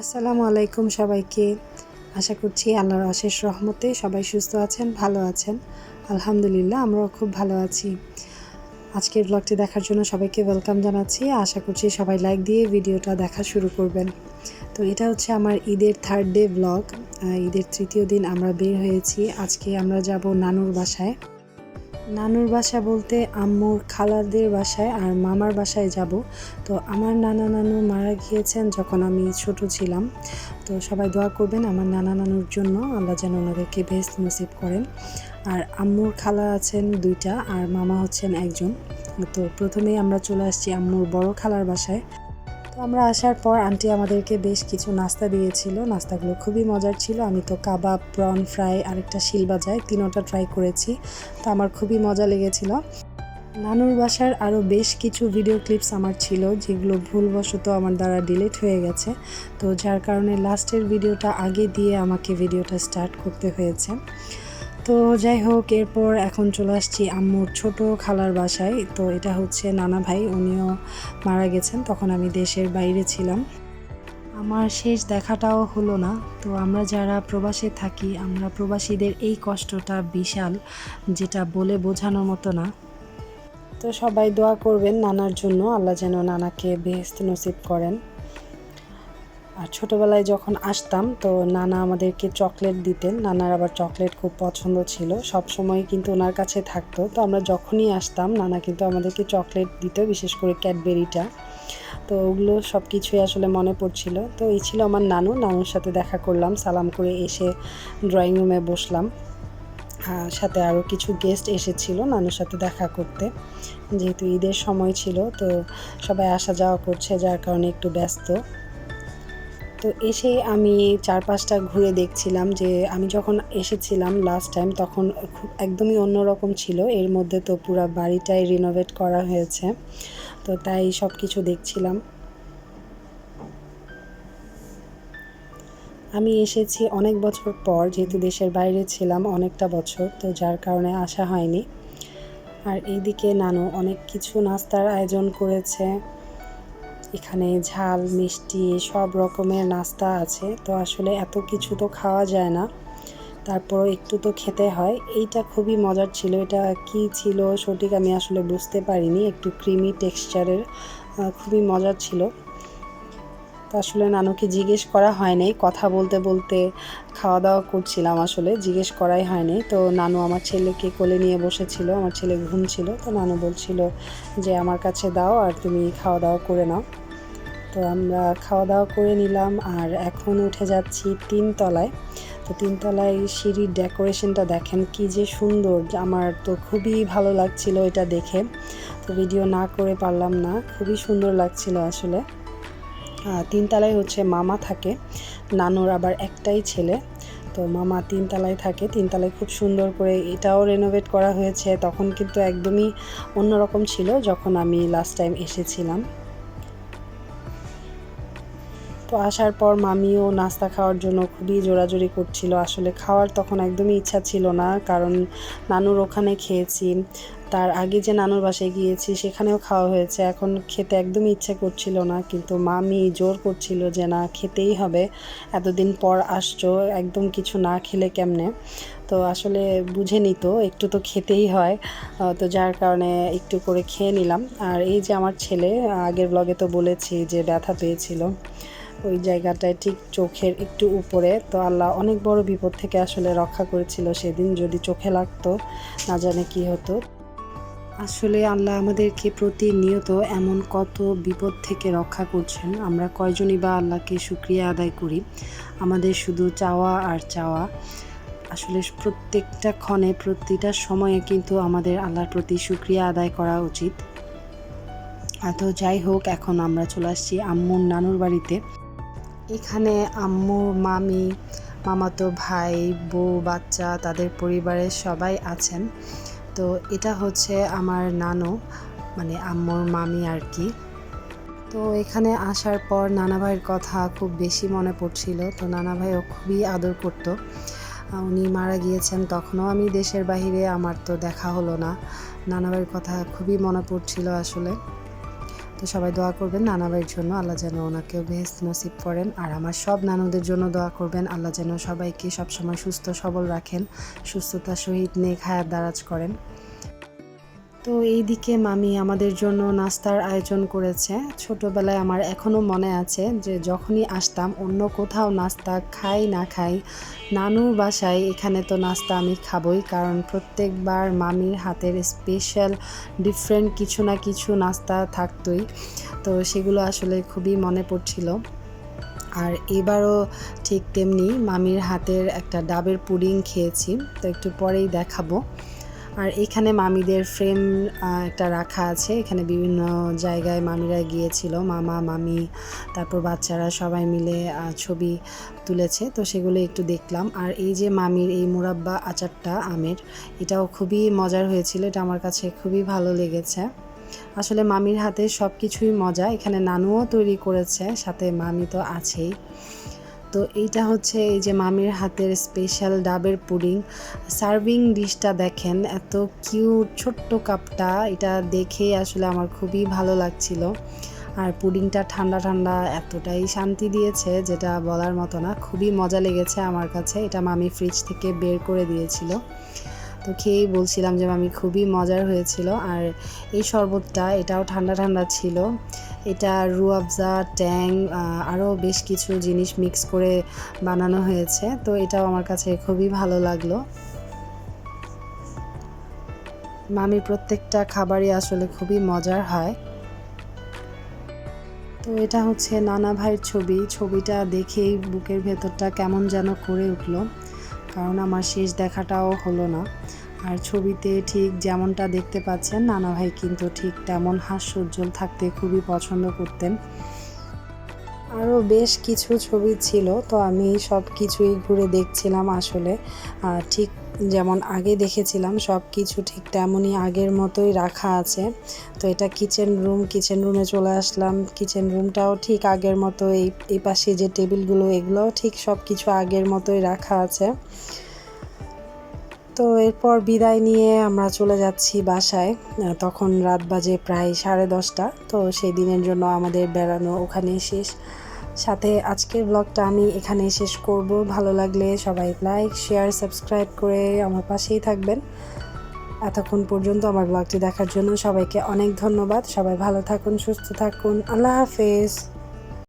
আসসালামু আলাইকুম সবাইকে। আশা করছি আল্লাহর অশেষ রহমতে সবাই সুস্থ আছেন, ভালো আছেন। আলহামদুলিল্লাহ, আমরাও খুব ভালো আছি। আজকের ব্লগটি দেখার জন্য সবাইকে ওয়েলকাম জানাচ্ছি। আশা করছি সবাই লাইক দিয়ে ভিডিওটা দেখা শুরু করবেন। তো এটা হচ্ছে আমার ঈদের থার্ড ডে ব্লগ ঈদের তৃতীয় দিন আমরা বের হয়েছি। আজকে আমরা যাব নানুর বাসায়। নানুর বাসা বলতে আম্মুর খালাদের বাসায় আর মামার বাসায় যাব। তো আমার নানা নানু মারা গিয়েছেন যখন আমি ছোট ছিলাম। তো সবাই দোয়া করবেন আমার নানা নানুর জন্য। আল্লাহ যেন ওনাদেরকে বেস্ট নসিব করেন। আর আম্মুর খালা আছেন দুইটা আর মামা হচ্ছেন একজন। তো প্রথমেই আমরা চলে আসছি আম্মুর বড় খালার বাসায়। আমরা আসার পর আন্টি আমাদেরকে বেশ কিছু নাস্তা দিয়েছিল। নাস্তাগুলো খুবই মজার ছিল। আমি তো কাবাব, প্রন ফ্রাই, আরেকটা শিল বাজায় তিনোটা ট্রাই করেছি। তো আমার খুবই মজা লেগেছিল। নানুর বাসার আরও বেশ কিছু ভিডিও ক্লিপস আমার ছিল, যেগুলো ভুলবশত আমার দ্বারা ডিলিট হয়ে গেছে। তো যার কারণে লাস্টের ভিডিওটা আগে দিয়ে আমাকে ভিডিওটা স্টার্ট করতে হয়েছে। তো যাই হোক এরপর এখন চলে আসছি আম্মুর ছোট খালার বাসায়। তো এটা হচ্ছে নানা ভাই, উনিও মারা গেছেন, তখন আমি দেশের বাইরে ছিলাম। আমার শেষ দেখাটাও হলো না। তো আমরা যারা প্রবাসে থাকি, আমরা প্রবাসীদের এই কষ্টটা বিশাল, যেটা বলে বোঝানোর মতো না। তো সবাই দোয়া করবেন নানার জন্য, আল্লাহ যেন নানাকে বেহেস্ত নসিব করেন। আর ছোটোবেলায় যখন আসতাম, তো নানা আমাদেরকে চকলেট দিতেন। নানার আবার চকলেট খুব পছন্দ ছিল। সব সময় কিন্তু ওনার কাছে থাকতো। তো আমরা যখনই আসতাম, নানা কিন্তু আমাদেরকে চকলেট দিত, বিশেষ করে ক্যাডবেরিটা। তো ওগুলো সব কিছুই আসলে মনে পড়ছিল। তো এই ছিল আমার নানু। নানুর সাথে দেখা করলাম, সালাম করে এসে ড্রয়িং রুমে বসলাম। সাথে আরও কিছু গেস্ট এসেছিল নানুর সাথে দেখা করতে। যেহেতু ঈদের সময় ছিল, তো সবাই আসা যাওয়া করছে, যার কারণে একটু ব্যস্ত। তো এসে আমি চারপাশটা ঘুরে দেখছিলাম যে আমি যখন এসেছিলাম লাস্ট টাইম তখন খুব একদমই অন্যরকম ছিল। এর মধ্যে তো পুরো বাড়িটাই রিনোভেট করা হয়েছে। তো তাই সব কিছু দেখছিলাম। আমি এসেছি অনেক বছর পর, যেহেতু দেশের বাইরে ছিলাম অনেকটা বছর, তো যার কারণে আসা হয়নি। আর এইদিকে নানু অনেক কিছু নাস্তার আয়োজন করেছে। এখানে ঝাল, মিষ্টি, সব রকমের নাস্তা আছে। তো আসলে এত কিছু তো খাওয়া যায় না। তারপর একটু তো খেতে হয়। এইটা খুবই মজার ছিল। এটা কি ছিল সঠিক আমি আসলে বুঝতে পারিনি। একটু ক্রিমি টেক্সচারের খুবই মজার ছিল। তো আসলে নানুকে জিজ্ঞেস করা হয়নি। কথা বলতে বলতে খাওয়া দাওয়া করছিলাম আসলে, জিজ্ঞেস করাই হয়নি। তো নানু আমার ছেলেকে কোলে নিয়ে বসেছিল, আমার ছেলে ঘুম ছিল, তো নানু বলছিল যে, আমার কাছে দাও আর তুমি খাওয়া দাওয়া করে নাও। তো আমরা খাওয়া দাওয়া করে নিলাম আর এখন উঠে যাচ্ছি তিনতলায়। তো তিনতলায় সিঁড়ির ডেকোরেশনটা দেখেন কি যে সুন্দর। আমার তো খুবই ভালো লাগছিল এটা দেখে। তো ভিডিও না করে পারলাম না, খুবই সুন্দর লাগছিল আসলে। তিনতলায় হচ্ছে মামা থাকে, নানুর আবার একটাই ছেলে। তো মামা তিনতলায় থাকে, তিনতলায় খুব সুন্দর করে এটাও রেনোভেট করা হয়েছে। তখন কিন্তু একদমই অন্যরকম ছিল যখন আমি লাস্ট টাইম এসেছিলাম। আসার পর মামিও নাস্তা খাওয়ার জন্য খুবই জোরাজোরি করছিল। আসলে খাওয়ার তখন একদমই ইচ্ছা ছিল না, কারণ নানুর ওখানে খেয়েছি। তার আগে যে নানুর বাসায় গিয়েছি, সেখানেও খাওয়া হয়েছে। এখন খেতে একদমই ইচ্ছে করছিল না, কিন্তু মামি জোর করছিল যে, না, খেতেই হবে। এতদিন পর আসছো, একদম কিছু না খেলে কেমনে? তো আসলে বুঝে নিত, একটু তো খেতেই হয়। তো যার কারণে একটু করে খেয়ে নিলাম। আর এই যে আমার ছেলে, আগের ব্লগে তো বলেছি যে ব্যথা পেয়েছিল। ওই জায়গাটায় ঠিক চোখের একটু উপরে। তো আল্লাহ অনেক বড় বিপদ থেকে আসলে রক্ষা করেছিল সেদিন, যদি চোখে লাগতো, না জানে কি হতো। আসলে আল্লাহ আমাদেরকে প্রতিনিয়ত এমন কত বিপদ থেকে রক্ষা করছেন। আমরা কয়জনই বা আল্লাহকে সুক্রিয়া আদায় করি? আমাদের শুধু চাওয়া আর চাওয়া। আসলে প্রত্যেকটা ক্ষণে, প্রতিটা সময়ে কিন্তু আমাদের আল্লাহর প্রতি সুক্রিয়া আদায় করা উচিত। তো যাই হোক, এখন আমরা চলে আসছি আম্মুর নানুর বাড়িতে। এখানে আম্মু, মামি, মামাতো ভাই, বউ, বাচ্চা, তাদের পরিবারের সবাই আছেন। তো এটা হচ্ছে আমার নানু মানে আম্মুর মামি আর কি। তো এখানে আসার পর নানা ভাইয়ের কথা খুব বেশি মনে পড়ছিল। তো নানা ভাইও খুবই আদর করতো। উনি মারা গিয়েছেন তখনও আমি দেশের বাহিরে, আমার তো দেখা হলো না। নানা ভাইয়ের কথা খুবই মনে পড়ছিল আসলে। তো সবাই দোয়া করবেন নানা ভাইয়ের জন্য, আল্লাহ যেন ওনাকেও বেহেস্ত নসিব করেন। আর আমার সব নানুদের জন্য দোয়া করবেন, আল্লাহ যেন সবাইকে সবসময় সুস্থ সবল রাখেন সুস্থতা সহিত নেক হায়াত দারাজ করেন। তো এইদিকে মামি আমাদের জন্য নাস্তার আয়োজন করেছে। ছোটবেলায় আমার এখনও মনে আছে যে যখনই আসতাম, অন্য কোথাও নাস্তা খাই না খাই, নানুর বাসায় এখানে তো নাস্তা আমি খাবই, কারণ প্রত্যেকবার মামির হাতের স্পেশাল ডিফারেন্ট কিছু না কিছু নাস্তা থাকতোই। তো সেগুলো আসলে খুবই মনে পড়ছিল। আর এবারও ঠিক তেমনি মামির হাতের একটা ডাবের পুডিং খেয়েছি, তো একটু পরেই দেখাবো। আর এখানে মামিদের ফ্রেম একটা রাখা আছে। এখানে বিভিন্ন জায়গায় মামিরা গিয়েছিল। মামা, মামি, তারপর বাচ্চারা সবাই মিলে ছবি তুলেছে। তো সেগুলো একটু দেখলাম। আর এই যে মামির এই মুরাব্বা আচারটা আমের, এটাও খুবই মজার হয়েছিল। এটা আমার কাছে খুবই ভালো লেগেছে। আসলে মামির হাতে সব কিছুই মজা। এখানে নানুও তৈরি করেছে, সাথে মামি তো আছেই। তো এইটা হচ্ছে এই যে মামির হাতের স্পেশাল ডাবের পুডিং। সার্ভিং ডিশটা দেখেন, এত কিউট ছোট্ট কাপটা, এটা দেখেই আসলে আমার খুবই ভালো লাগছিল। আর পুডিংটা ঠান্ডা ঠান্ডা এতটাই শান্তি দিয়েছে যেটা বলার মতো না, খুবই মজা লেগেছে আমার কাছে, এটা মামি ফ্রিজ থেকে বের করে দিয়েছিল। তো খেয়েই বলছিলাম যে মামি খুবই মজার হয়েছিল, আর এই শরবতটা এটাও ঠান্ডা ঠান্ডা ছিল। এটা রুয়াবজা, ট্যাং আরও বেশ কিছু জিনিস মিক্স করে বানানো হয়েছে। তো এটাও আমার কাছে খুবই ভালো লাগল। মামির প্রত্যেকটা খাবারই আসলে খুবই মজার হয়। তো এটা হচ্ছে নানা ভাইয়ের ছবি। ছবিটা দেখেই বুকের ভেতরটা কেমন যেন করে উঠল। কারণ আমার শেষ দেখাটাও হলো না। আর ছবিতে ঠিক যেমনটা দেখতে পাচ্ছেন, নানা ভাই কিন্তু ঠিক তেমন হাস্যোজ্জ্বল থাকতে খুবই পছন্দ করতেন। আরও বেশ কিছু ছবি ছিল, তো আমি সব কিছুই ঘুরে দেখছিলাম আসলে। ঠিক যেমন আগে দেখেছিলাম, সব কিছু ঠিক তেমনই আগের মতোই রাখা আছে। তো এটা কিচেন রুম, কিচেন রুমে চলে আসলাম। কিচেন রুমটাও ঠিক আগের মতো এই এই পাশে যে টেবিলগুলো, এগুলোও ঠিক সব কিছু আগের মতোই রাখা আছে। তো এরপর বিদায় নিয়ে আমরা চলে যাচ্ছি বাসায়। তখন রাত বাজে প্রায় সাড়ে দশটা। তো সেই দিনের জন্য আমাদের বেড়ানো ওখানে শেষ। সাথে আজকের ব্লগটা আমি এখানে শেষ করব। ভালো লাগলে সবাই লাইক শেয়ার সাবস্ক্রাইব করে আমার পাশেই থাকবেন। এতক্ষণ পর্যন্ত আমার ব্লগটি দেখার জন্য সবাইকে অনেক ধন্যবাদ। সবাই ভালো থাকুন, সুস্থ থাকুন। আল্লাহ হাফেজ।